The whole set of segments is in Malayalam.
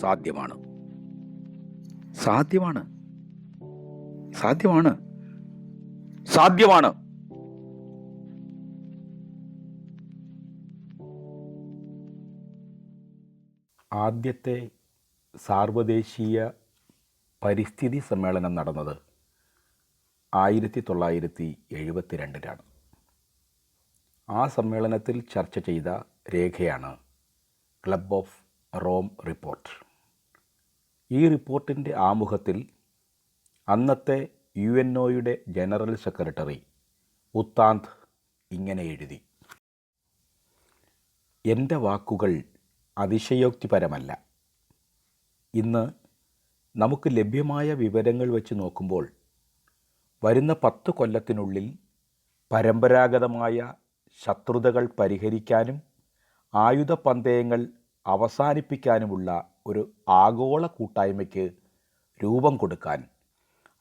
സാധ്യമാണ്. സാധ്യമാണ്. സാധ്യമാണ്. സാധ്യമാണ്. ആദ്യത്തെ സാർവദേശീയ പരിസ്ഥിതി സമ്മേളനം നടന്നത് ആയിരത്തി തൊള്ളായിരത്തി എഴുപത്തിരണ്ടിലാണ് ആ സമ്മേളനത്തിൽ ചർച്ച ചെയ്ത രേഖയാണ് ക്ലബ് ഓഫ് റോം റിപ്പോർട്ട്. ഈ റിപ്പോർട്ടിന്റെ ആമുഖത്തിൽ അന്നത്തെ യു എൻ ഒയുടെ ജനറൽ സെക്രട്ടറി ഉത്താന്ത് ഇങ്ങനെ എഴുതി. എന്റെ വാക്കുകൾ അതിശയോക്തിപരമല്ല. ഇന്ന് നമുക്ക് ലഭ്യമായ വിവരങ്ങൾ വെച്ച് നോക്കുമ്പോൾ വരുന്ന പത്ത് കൊല്ലത്തിനുള്ളിൽ പരമ്പരാഗതമായ ശത്രുതകൾ പരിഹരിക്കാനും ആയുധ പന്തയങ്ങൾ അവസാനിപ്പിക്കാനുമുള്ള ഒരു ആഗോള കൂട്ടായ്മയ്ക്ക് രൂപം കൊടുക്കാൻ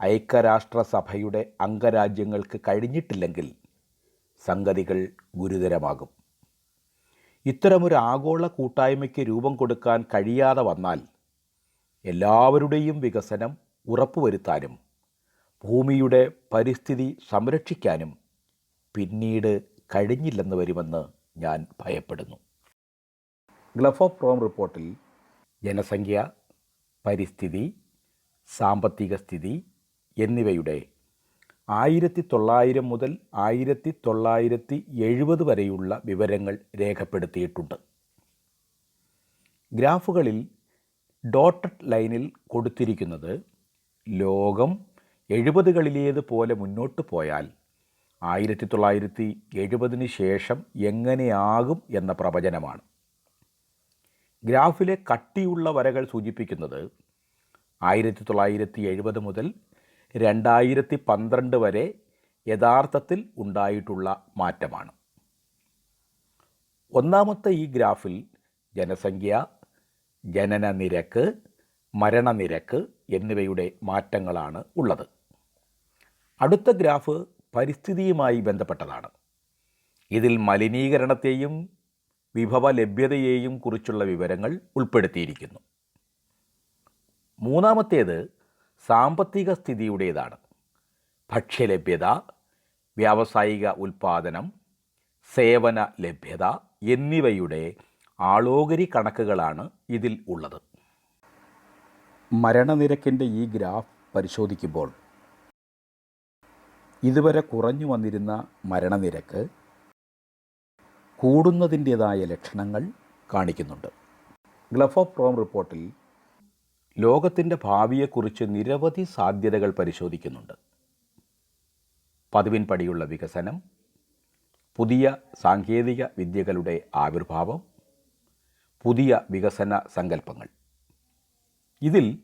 ഐക്യരാഷ്ട്രസഭയുടെ അംഗരാജ്യങ്ങൾക്ക് കഴിഞ്ഞിട്ടില്ലെങ്കിൽ സംഗതികൾ ഗുരുതരമാകും. ഇത്തരമൊരു ആഗോള കൂട്ടായ്മയ്ക്ക് രൂപം കൊടുക്കാൻ കഴിയാതെ വന്നാൽ എല്ലാവരുടെയും വികസനം ഉറപ്പുവരുത്താനും ഭൂമിയുടെ പരിസ്ഥിതി സംരക്ഷിക്കാനും പിന്നീട് കഴിഞ്ഞില്ലെന്ന് വരുമെന്ന് ഞാൻ ഭയപ്പെടുന്നു. ഗ്ലഫ് ഓഫ് റോം റിപ്പോർട്ടിൽ ജനസംഖ്യ പരിസ്ഥിതി സാമ്പത്തിക സ്ഥിതി എന്നിവയുടെ ആയിരത്തി തൊള്ളായിരം മുതൽ ആയിരത്തി തൊള്ളായിരത്തി എഴുപത് വരെയുള്ള വിവരങ്ങൾ രേഖപ്പെടുത്തിയിട്ടുണ്ട്. ഗ്രാഫുകളിൽ ഡോട്ടഡ് ലൈനിൽ കൊടുത്തിരിക്കുന്നത് ലോകം എഴുപതുകളിലേതുപോലെ മുന്നോട്ട് പോയാൽ ആയിരത്തി തൊള്ളായിരത്തി എഴുപതിന് ശേഷം എങ്ങനെയാകും എന്ന പ്രവചനമാണ്. ഗ്രാഫിലെ കട്ടിയുള്ള വരകൾ സൂചിപ്പിക്കുന്നത് ആയിരത്തി തൊള്ളായിരത്തി എഴുപത് മുതൽ രണ്ടായിരത്തി പന്ത്രണ്ട് വരെ യഥാർത്ഥത്തിൽ ഉണ്ടായിട്ടുള്ള മാറ്റമാണ്. ഒന്നാമത്തെ ഈ ഗ്രാഫിൽ ജനസംഖ്യ ജനന നിരക്ക് മരണനിരക്ക് എന്നിവയുടെ മാറ്റങ്ങളാണ് ഉള്ളത്. അടുത്ത ഗ്രാഫ് പരിസ്ഥിതിയുമായി ബന്ധപ്പെട്ടതാണ്. ഇതിൽ മലിനീകരണത്തെയും വിഭവ ലഭ്യതയെയും കുറിച്ചുള്ള വിവരങ്ങൾ ഉൾപ്പെടുത്തിയിരിക്കുന്നു. മൂന്നാമത്തേത് സാമ്പത്തിക സ്ഥിതിയുടേതാണ്. ഭക്ഷ്യലഭ്യത വ്യാവസായിക ഉൽപ്പാദനം സേവന ലഭ്യത എന്നിവയുടെ ആളോകരി കണക്കുകളാണ് ഇതിൽ ഉള്ളത്. മരണനിരക്കിന്റെ ഈ ഗ്രാഫ് പരിശോധിക്കുമ്പോൾ ഇതുവരെ കുറഞ്ഞു വന്നിരുന്ന മരണനിരക്ക് കൂടുന്നതിന്റേതായ ലക്ഷണങ്ങൾ കാണിക്കുന്നുണ്ട്. ഗ്ലഫ് ഓഫ് റോം റിപ്പോർട്ടിൽ ലോകത്തിന്റെ ഭാവിയെക്കുറിച്ച് നിരവധി സാധ്യതകൾ പരിശോധിക്കുന്നുണ്ട്. പതിവിൻ പടിയുള്ള വികസനം പുതിയ സാങ്കേതിക വിദ്യകളുടെ ആവിർഭാവം പുതിയ വികസന സങ്കല്പങ്ങൾ. ഇതിൽ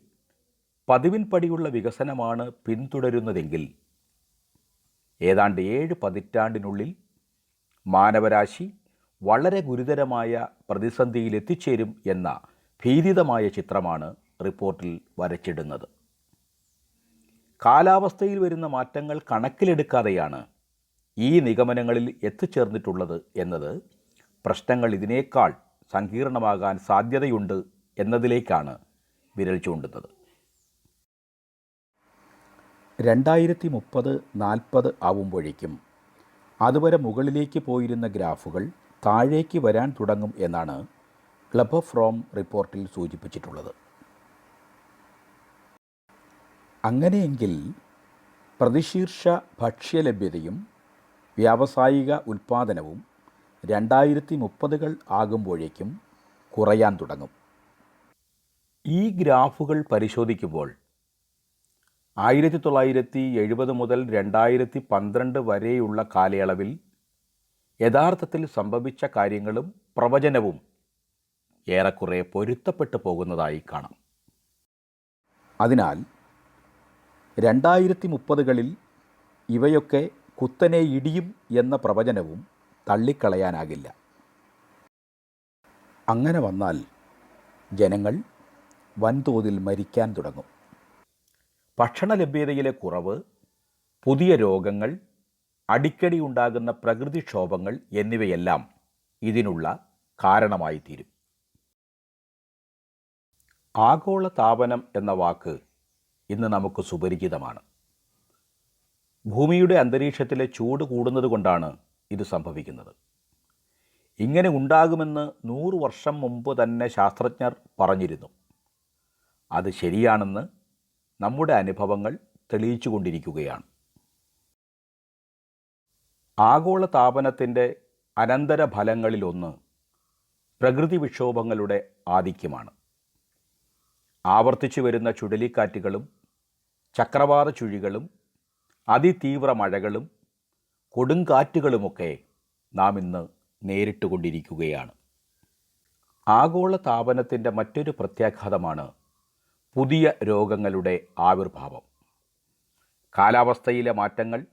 പതിവിൻ പടിയുള്ള വികസനമാണ് പിന്തുടരുന്നതെങ്കിൽ ഏതാണ്ട് ഏഴ് പതിറ്റാണ്ടിനുള്ളിൽ മാനവരാശി വളരെ ഗുരുതരമായ പ്രതിസന്ധിയിൽ എത്തിച്ചേരും എന്ന ഭീതിതമായ ചിത്രമാണ് റിപ്പോർട്ടിൽ വരച്ചിടുന്നത്. കാലാവസ്ഥയിൽ വരുന്ന മാറ്റങ്ങൾ കണക്കിലെടുക്കാതെയാണ് ഈ നിഗമനങ്ങളിൽ എത്തിച്ചേർന്നിട്ടുള്ളത് എന്നത് പ്രശ്നങ്ങൾ ഇതിനേക്കാൾ സങ്കീർണമാകാൻ സാധ്യതയുണ്ട് എന്നതിലേക്കാണ് വിരൽ ചൂണ്ടുന്നത്. രണ്ടായിരത്തി മുപ്പത് നാൽപ്പത് ആവുമ്പോഴേക്കും അതുവരെ മുകളിലേക്ക് പോയിരുന്ന ഗ്രാഫുകൾ താഴേക്ക് വരാൻ തുടങ്ങും എന്നാണ് ക്ലബ് ഓഫ് റോം റിപ്പോർട്ടിൽ സൂചിപ്പിച്ചിട്ടുള്ളത്. അങ്ങനെയെങ്കിൽ പ്രതിശീർഷ ഭക്ഷ്യലഭ്യതയും വ്യാവസായിക ഉൽപ്പാദനവും രണ്ടായിരത്തി മുപ്പതുകൾ ആകുമ്പോഴേക്കും കുറയാൻ തുടങ്ങും. ഈ ഗ്രാഫുകൾ പരിശോധിക്കുമ്പോൾ ആയിരത്തി തൊള്ളായിരത്തി എഴുപത് മുതൽ രണ്ടായിരത്തി പന്ത്രണ്ട് വരെയുള്ള കാലയളവിൽ യഥാർത്ഥത്തിൽ സംഭവിച്ച കാര്യങ്ങളും പ്രവചനവും ഏറെക്കുറെ പൊരുത്തപ്പെട്ടു പോകുന്നതായി കാണാം. അതിനാൽ രണ്ടായിരത്തി മുപ്പതുകളിൽ ഇവയൊക്കെ കുത്തനെ ഇടിയും എന്ന പ്രവചനവും തള്ളിക്കളയാനാകില്ല. അങ്ങനെ വന്നാൽ ജനങ്ങൾ വൻതോതിൽ മരിക്കാൻ തുടങ്ങും. ഭക്ഷണ ലഭ്യതയിലെ കുറവ് പുതിയ രോഗങ്ങൾ അടിക്കടി ഉണ്ടാകുന്ന പ്രകൃതിക്ഷോഭങ്ങൾ എന്നിവയെല്ലാം ഇതിനുള്ള കാരണമായി തീരും ആഗോള താപനം എന്ന വാക്ക് ഇന്ന് നമുക്ക് സുപരിചിതമാണ്. ഭൂമിയുടെ അന്തരീക്ഷത്തിലെ ചൂട് കൂടുന്നത് കൊണ്ടാണ് ഇത് സംഭവിക്കുന്നത്. ഇങ്ങനെ ഉണ്ടാകുമെന്ന് നൂറ് വർഷം മുമ്പ് തന്നെ ശാസ്ത്രജ്ഞർ പറഞ്ഞിരുന്നു. അത് ശരിയാണെന്ന് നമ്മുടെ അനുഭവങ്ങൾ തെളിയിച്ചുകൊണ്ടിരിക്കുകയാണ്. ആഗോള താപനത്തിന്റെ അനന്തര ഫലങ്ങളിലൊന്ന് പ്രകൃതി വിക്ഷോഭങ്ങളുടെ ആധിക്യമാണ്. ആവർത്തിച്ചു വരുന്ന ചുഴലിക്കാറ്റുകളും ചക്രവാത ചുഴികളും അതിതീവ്ര മഴകളും കൊടുങ്കാറ്റുകളുമൊക്കെ നാം ഇന്ന് നേരിട്ടുകൊണ്ടിരിക്കുകയാണ്. ആഗോള താപനത്തിന്റെ മറ്റൊരു പ്രത്യാഘാതമാണ് പുതിയ രോഗങ്ങളുടെ ആവിർഭാവം. കാലാവസ്ഥയിലെ മാറ്റങ്ങൾ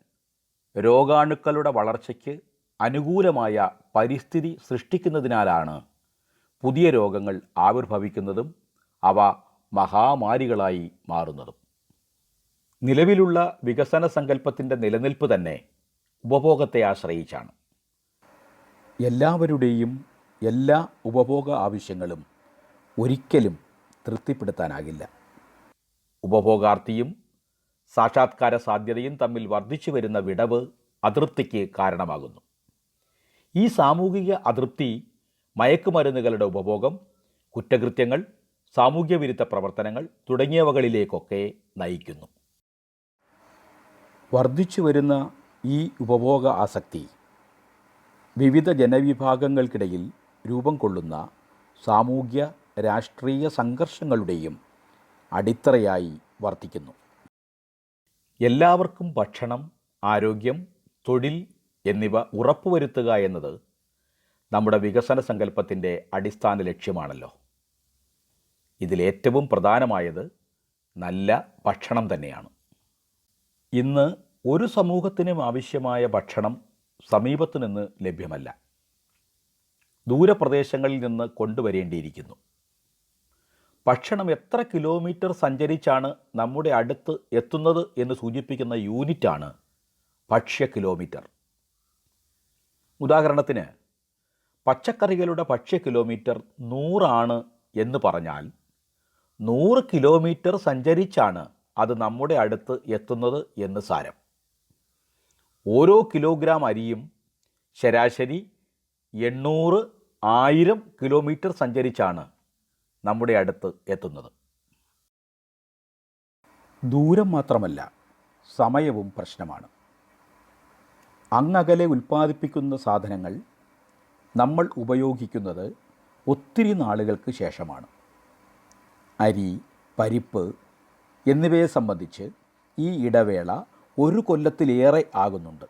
രോഗാണുക്കളുടെ വളർച്ചയ്ക്ക് അനുകൂലമായ പരിസ്ഥിതി സൃഷ്ടിക്കുന്നതിനാലാണ് പുതിയ രോഗങ്ങൾ ആവിർഭവിക്കുന്നതും അവ മഹാമാരികളായി മാറുന്നതും. നിലവിലുള്ള വികസന സങ്കല്പത്തിന്റെ നിലനിൽപ്പ് തന്നെ ഉപഭോഗത്തെ ആശ്രയിച്ചാണ്. എല്ലാവരുടെയും എല്ലാ ഉപഭോഗ ആവശ്യങ്ങളും ഒരിക്കലും തൃപ്തിപ്പെടുത്താനാകില്ല. ഉപഭോഗാർത്ഥിയും സാക്ഷാത്കാര സാധ്യതയും തമ്മിൽ വർദ്ധിച്ചു വരുന്ന വിടവ് അതൃപ്തിക്ക് കാരണമാകുന്നു. ഈ സാമൂഹിക അതൃപ്തി മയക്കുമരുന്നുകളുടെ ഉപഭോഗം കുറ്റകൃത്യങ്ങൾ സാമൂഹ്യവിരുദ്ധ പ്രവർത്തനങ്ങൾ തുടങ്ങിയവകളിലേക്കൊക്കെ നയിക്കുന്നു. വർദ്ധിച്ചു വരുന്ന ഈ ഉപഭോഗ ആസക്തി വിവിധ ജനവിഭാഗങ്ങൾക്കിടയിൽ രൂപം കൊള്ളുന്ന സാമൂഹ്യ രാഷ്ട്രീയ സംഘർഷങ്ങളുടെയും അടിത്തറയായി വർത്തിക്കുന്നു. എല്ലാവർക്കും ഭക്ഷണം ആരോഗ്യം തൊഴിൽ എന്നിവ ഉറപ്പുവരുത്തുക എന്നത് നമ്മുടെ വികസന സങ്കല്പത്തിന്റെ അടിസ്ഥാന ലക്ഷ്യമാണല്ലോ. ഇതിലേറ്റവും പ്രധാനമായത് നല്ല ഭക്ഷണം തന്നെയാണ്. ഇന്ന് ഒരു സമൂഹത്തിനും ആവശ്യമായ ഭക്ഷണം സമീപത്തു നിന്ന് ലഭ്യമല്ല. ദൂരപ്രദേശങ്ങളിൽ നിന്ന് കൊണ്ടുവരേണ്ടിയിരിക്കുന്നു. ഭക്ഷണം എത്ര കിലോമീറ്റർ സഞ്ചരിച്ചാണ് നമ്മുടെ അടുത്ത് എത്തുന്നത് എന്ന് സൂചിപ്പിക്കുന്ന യൂണിറ്റാണ് ഭക്ഷ്യ കിലോമീറ്റർ. ഉദാഹരണത്തിന് പച്ചക്കറികളുടെ ഭക്ഷ്യ കിലോമീറ്റർ നൂറാണ് എന്ന് പറഞ്ഞാൽ നൂറ് കിലോമീറ്റർ സഞ്ചരിച്ചാണ് അത് നമ്മുടെ അടുത്ത് എത്തുന്നത് എന്ന് സാരം. ഓരോ കിലോഗ്രാം അരിയും ശരാശരി എണ്ണൂറ് ആയിരം കിലോമീറ്റർ സഞ്ചരിച്ചാണ് നമ്മുടെ അടുത്ത് എത്തുന്നത്. ദൂരം മാത്രമല്ല സമയവും പ്രശ്നമാണ്. അങ്ങകലെ ഉൽപ്പാദിപ്പിക്കുന്ന സാധനങ്ങൾ നമ്മൾ ഉപയോഗിക്കുന്നത് ഒത്തിരി നാളുകൾക്ക് ശേഷമാണ്. അരി പരിപ്പ് എന്നിവയെ സംബന്ധിച്ച് ഈ ഇടവേള ഒരു കൊല്ലത്തിലേറെ ആകുന്നുണ്ട്.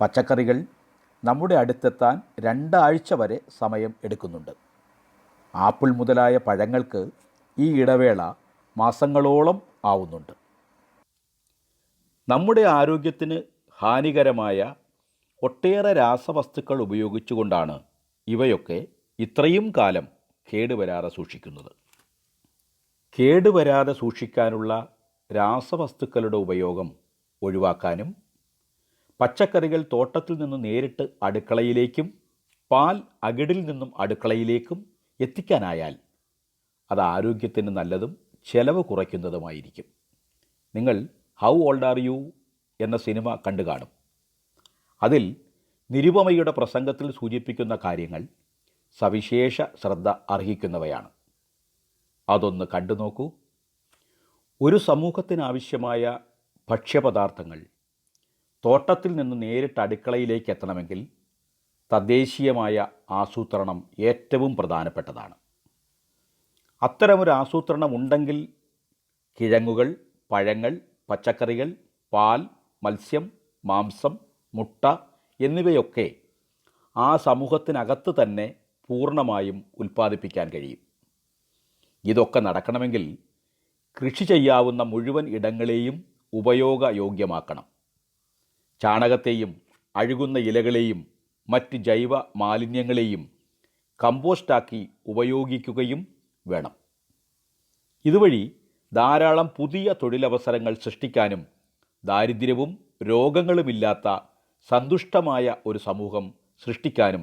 പച്ചക്കറികൾ നമ്മുടെ അടുത്തെത്താൻ രണ്ടാഴ്ച വരെ സമയം എടുക്കുന്നുണ്ട്. ആപ്പിൾ മുതലായ പഴങ്ങൾക്ക് ഈ ഇടവേള മാസങ്ങളോളം ആവുന്നുണ്ട്. നമ്മുടെ ആരോഗ്യത്തിന് ഹാനികരമായ ഒട്ടേറെ രാസവസ്തുക്കൾ ഉപയോഗിച്ചുകൊണ്ടാണ് ഇവയൊക്കെ ഇത്രയും കാലം കേടുവരാതെ സൂക്ഷിക്കുന്നത്. കേടുവരാതെ സൂക്ഷിക്കാനുള്ള രാസവസ്തുക്കളുടെ ഉപയോഗം ഒഴിവാക്കാനും പച്ചക്കറികൾ തോട്ടത്തിൽ നിന്ന് നേരിട്ട് അടുക്കളയിലേക്കും പാൽ അകിടിൽ നിന്നും അടുക്കളയിലേക്കും എത്തിക്കാനായാൽ അത് ആരോഗ്യത്തിന് നല്ലതും ചെലവ് കുറയ്ക്കുന്നതുമായിരിക്കും. നിങ്ങൾ ഹൗ ഓൾഡ് ആർ യു എന്ന സിനിമ കണ്ടു കാണും. അതിൽ നിരുപമയുടെ പ്രസംഗത്തിൽ സൂചിപ്പിക്കുന്ന കാര്യങ്ങൾ സവിശേഷ ശ്രദ്ധ അർഹിക്കുന്നവയാണ്. അതൊന്ന് കണ്ടു നോക്കൂ. ഒരു സമൂഹത്തിനാവശ്യമായ ഭക്ഷ്യപദാർത്ഥങ്ങൾ തോട്ടത്തിൽ നിന്ന് നേരിട്ട് അടുക്കളയിലേക്ക് എത്തണമെങ്കിൽ തദ്ദേശീയമായ ആസൂത്രണം ഏറ്റവും പ്രധാനപ്പെട്ടതാണ്. അത്തരമൊരു ആസൂത്രണം ഉണ്ടെങ്കിൽ കിഴങ്ങുകൾ പഴങ്ങൾ പച്ചക്കറികൾ പാൽ മത്സ്യം മാംസം മുട്ട എന്നിവയൊക്കെ ആ സമൂഹത്തിനകത്ത് തന്നെ പൂർണമായും ഉൽപ്പാദിപ്പിക്കാൻ കഴിയും. ഇതൊക്കെ നടക്കണമെങ്കിൽ കൃഷി ചെയ്യാവുന്ന മുഴുവൻ ഇടങ്ങളെയും ഉപയോഗയോഗ്യമാക്കണം. ചാണകത്തെയും അഴുകുന്ന ഇലകളെയും മറ്റ് ജൈവ മാലിന്യങ്ങളെയും കമ്പോസ്റ്റാക്കി ഉപയോഗിക്കുകയും വേണം. ഇതുവഴി ധാരാളം പുതിയ തൊഴിലവസരങ്ങൾ സൃഷ്ടിക്കാനും ദാരിദ്ര്യവും രോഗങ്ങളുമില്ലാത്ത സന്തുഷ്ടമായ ഒരു സമൂഹം സൃഷ്ടിക്കാനും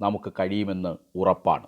നമുക്ക് കഴിയുമെന്ന് ഉറപ്പാണ്.